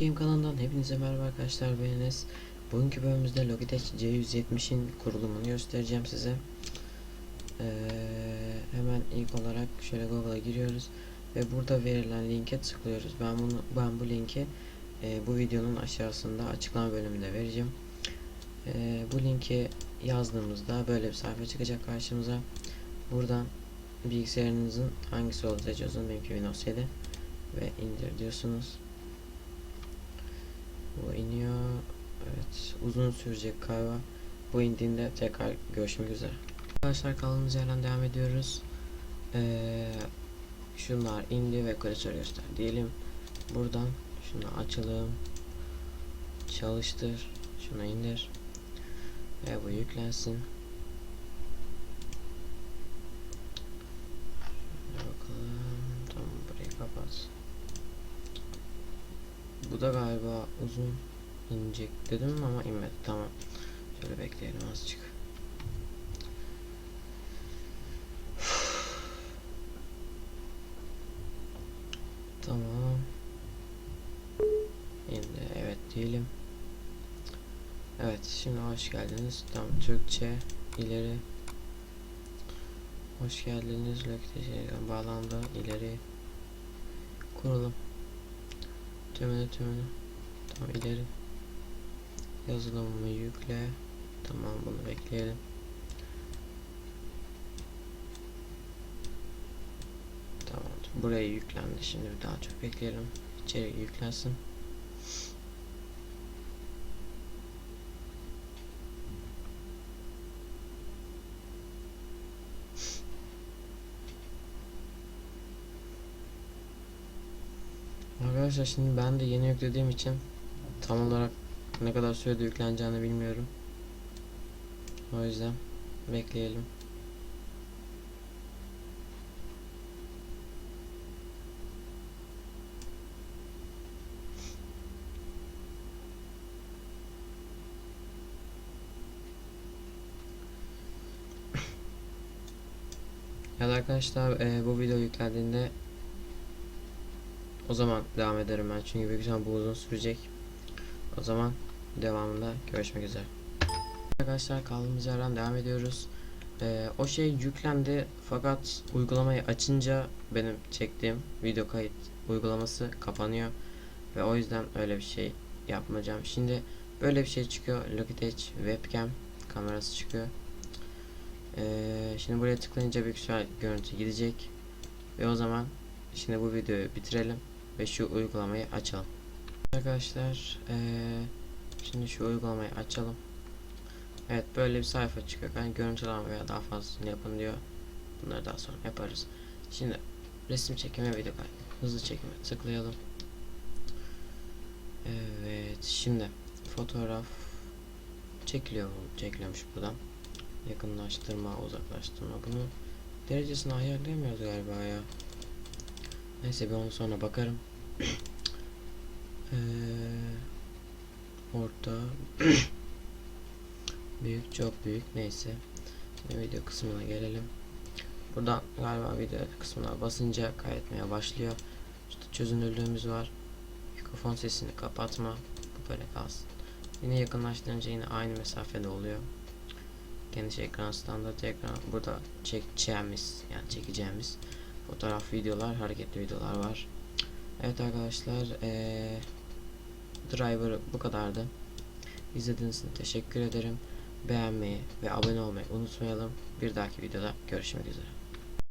Game kanalından hepinize merhaba arkadaşlar ben Enes. Bugünkü bölümümüzde Logitech C170'in kurulumunu göstereceğim size. Ee, hemen ilk olarak şöyle Google'a giriyoruz ve burada verilen linke tıklıyoruz. Ben bunu ben bu linki e, bu videonun aşağısında açıklama bölümünde vereceğim. Ee, bu linki yazdığımızda böyle bir sayfa çıkacak karşımıza. Buradan bilgisayarınızın hangisi olduğunu seçiyorsunuz. Benimki Windows 7 ve indir diyorsunuz. Bu iniyor. Evet. Uzun sürecek galiba. Bu indiğinde tekrar görüşmek üzere. Arkadaşlar kaldığımız yerden devam ediyoruz. Ee, şunlar indi ve klasör göster diyelim. Buradan şunu açalım. Çalıştır. Şunu indir. Ve bu yüklensin. Şöyle bakalım. Tamam burayı kapat. Bu da galiba uzun inecek dedim ama inmedi. Tamam. Şöyle bekleyelim azıcık. Tamam. İndi. Evet diyelim. Evet şimdi hoş geldiniz. Tamam Türkçe ileri. Hoş geldiniz. Logitech'e bağlandı. ileri. Kurulum. Tümünü tümünü. Tamam ileri. Yazılımı yükle. Tamam bunu bekleyelim. Tamam. Buraya yüklendi. Şimdi bir daha çok bekleyelim. İçeri yüklensin. Arkadaşlar şimdi ben de yeni yüklediğim için tam olarak ne kadar sürede yükleneceğini bilmiyorum. O yüzden bekleyelim. Ya da arkadaşlar e, bu video yüklendiğinde o zaman devam ederim ben çünkü büyük ihtimal bu uzun sürecek. O zaman devamında görüşmek üzere. Arkadaşlar kaldığımız yerden devam ediyoruz. Ee, o şey yüklendi fakat uygulamayı açınca benim çektiğim video kayıt uygulaması kapanıyor ve o yüzden öyle bir şey yapmayacağım. Şimdi böyle bir şey çıkıyor. Logitech webcam kamerası çıkıyor. Ee, şimdi buraya tıklayınca büyük ihtimal görüntü gidecek ve o zaman şimdi bu videoyu bitirelim ve şu uygulamayı açalım. Arkadaşlar ee, şimdi şu uygulamayı açalım. Evet böyle bir sayfa çıkıyor. Ben görüntüleme veya daha fazlasını yapın diyor. Bunları daha sonra yaparız. Şimdi resim çekimi video kaydı. Hızlı çekime tıklayalım. Evet şimdi fotoğraf çekiliyor çekiliyormuş buradan. Yakınlaştırma, uzaklaştırma bunu derecesini ayarlayamıyoruz galiba ya. Neyse bir onu sonra bakarım. Ee, orta büyük çok büyük neyse. Şimdi video kısmına gelelim. Buradan galiba video kısmına basınca kaydetmeye başlıyor. İşte çözünürlüğümüz var. Mikrofon sesini kapatma. Bu böyle kalsın. Yine yakınlaştırınca yine aynı mesafede oluyor. Geniş ekran, standart ekran. Burada çekeceğimiz yani çekeceğimiz fotoğraf, videolar, hareketli videolar var. Evet arkadaşlar, ee, driver bu kadardı. İzlediğiniz için teşekkür ederim. Beğenmeyi ve abone olmayı unutmayalım. Bir dahaki videoda görüşmek üzere.